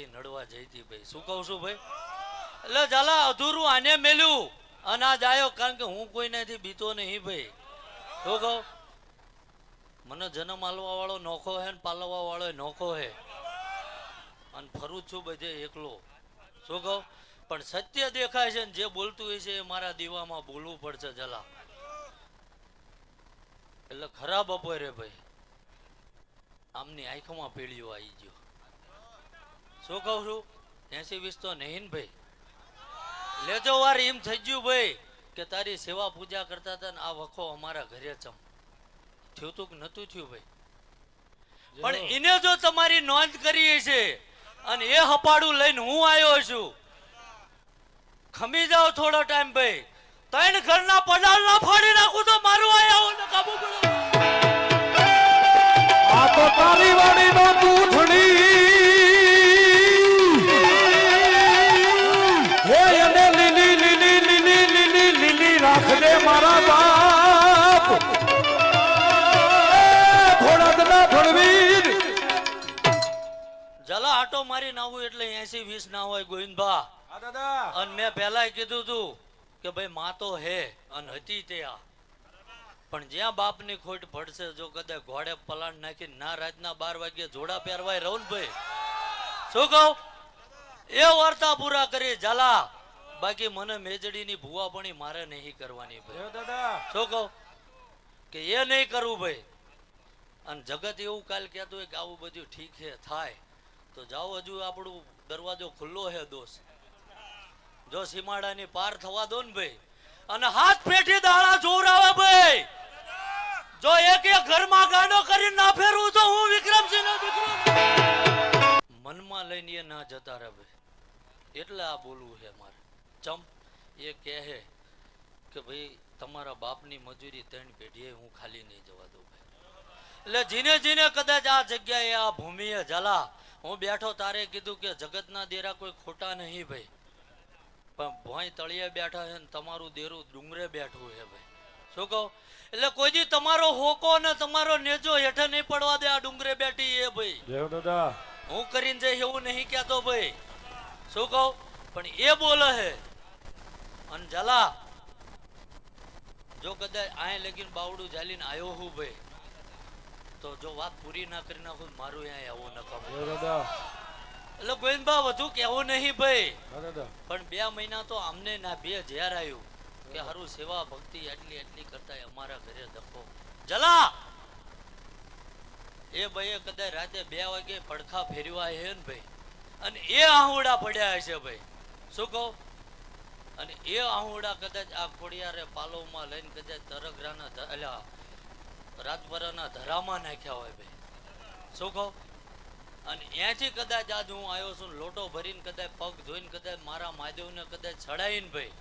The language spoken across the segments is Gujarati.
વાળી નડવા જઈ ભાઈ. શું કહું છું ભાઈ? એટલે ઝાલા, અધૂરું આને મેલ્યું. અનાજ આવ્યો કારણ કે હું કોઈનાથી બીતો નહીં ભાઈ. શું કહું? મને જન્મ આલવા વાળો નોખો હે ને પાલવા વાળો નોખો હે. અને ફરું છું બધે એકલો. શું કહું? પણ સત્ય દેખાય છે ને જે બોલતું હોય છે એ મારા દીવામાં બોલવું પડશે જલા એટલે ખરાબ બપોરે ભાઈ. આમની આંખમાં પીળીઓ આવી ગયો. શું કહું છું? એસી વીસ તો નહીં ભાઈ. લેજો વાર એમ થઈ ગયું ભાઈ કે તારી સેવા પૂજા કરતા હતા ને આ વખો અમારા ઘરે ચમ. થયું તું નતું થયું ભાઈ? પણ એને જો તમારી નોંધ કરી છે અને એ હપાડું લઈને હું આવ્યો છું. ખમી જાઓ થોડો ટાઈમ ભાઈ. ત્રણ ઘરના પડાલ ના ફાડી આટો મારી આવું એટલે એસી વીસ ના હોય ગોવિંદભા. દાદા. અને મેં પહેલાય કીધું તું કે ભાઈ માં તો હે અને હતી તે આ. પણ જ્યાં બાપની ખોટ પડશે જો કદાચ ઘોડે પલાણ નાખી ના રાતના બાર વાગે જોડા પહેરવાય રહું ભાઈ? શું કહું? એ વાર્તા પૂરા કરી ઝાલા. બાકી મને મેજડીની ભૂવાપણી મારે નહીં કરવાની ભાઈ. શું કહું? કે એ નહીં કરવું ભાઈ. અને જગત એવું કાલ કહેતું હોય કે આવું બધું ઠીક છે થાય. તો જાઓ હજુ આપણું દરવાજો ખુલ્લો છે દોસ્ત. જો સીમાડાની પાર થવા દો ને ભાઈ. અને હાથ પેઠી દાળા જોવરાવે ભાઈ. જો એક એક ઘરમાં ગાંડો કરીને ના ફેરવું તો હું વિક્રમસિંહ નો. દીકરો મનમાં લઈને એ ના જતા રહે ભાઈ. એટલે આ બોલવું છે મારે. ચમ, એ કહે કે ભાઈ, તમારા બાપની મજૂરી ત્રણ પેઢીએ હું ખાલી નહીં જવા દઉં ભાઈ. એટલે જીને જીને કદાચ આ જગ્યાએ આ ભૂમિએ ઝાલા હું બેઠો તારે કીધું કે જગતના દેરા કોઈ ખોટા નહીં ભાઈ. પણ ભોંય તળિયે બેઠા છે ને તમારું દેરું ડુંગરે બેઠું છે ભાઈ. શું કહો? એટલે કોઈ દી તમારો હોકો ને તમારો નેજો હેઠે નહીં પડવા દે આ ડુંગરે બેઠી એ ભાઈ. દેવ દાદા. હું કરીને જઈશ એવું નહીં કહેતો ભાઈ. શું કહો? પણ એ બોલે હે અને જલા જો કદાચ આય લગીન બાવડું ઝાલીને આવ્યો હું ભાઈ. તો જો વાત પૂરી ના કરી નાખો મારું અહીંયા આવું નકામ દાદા. એટલે ગોવિંદભા વધુ કહેવું નહીં ભાઈ. પણ બે મહિના તો અમને ના બે ઝેર આવ્યું કે હારું સેવા ભક્તિ એટલી એટલી કરતા અમારા ઘરે ધક્કો. જલા! એ ભાઈએ કદાચ રાતે બે વાગે પડખા ફેરવા હે ને ભાઈ. અને એ આહુડા પડ્યા હશે ભાઈ. શું કહો? અને એ આહુડા કદાચ આ ખોડિયારે પાલોમાં લઈને કદાચ તરગરાના અલા રાજપરાના ધરામાં નાખ્યા હોય ભાઈ. શું કહો? અને ત્યાંથી કદાચ આજ હું આવ્યો છું લોટો ભરીને કદાચ પગ ધોઈને કદાચ મારા મહાદેવને કદાચ ચડાવીને ભાઈ.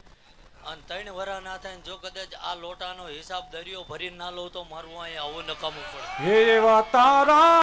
અને ત્રણ વરા ના થાય જો કદાચ આ લોટાનો હિસાબ દરિયો ભરીને ના લઉં તો મારું અહીંયા આવું નકામું પડે. એવા તારા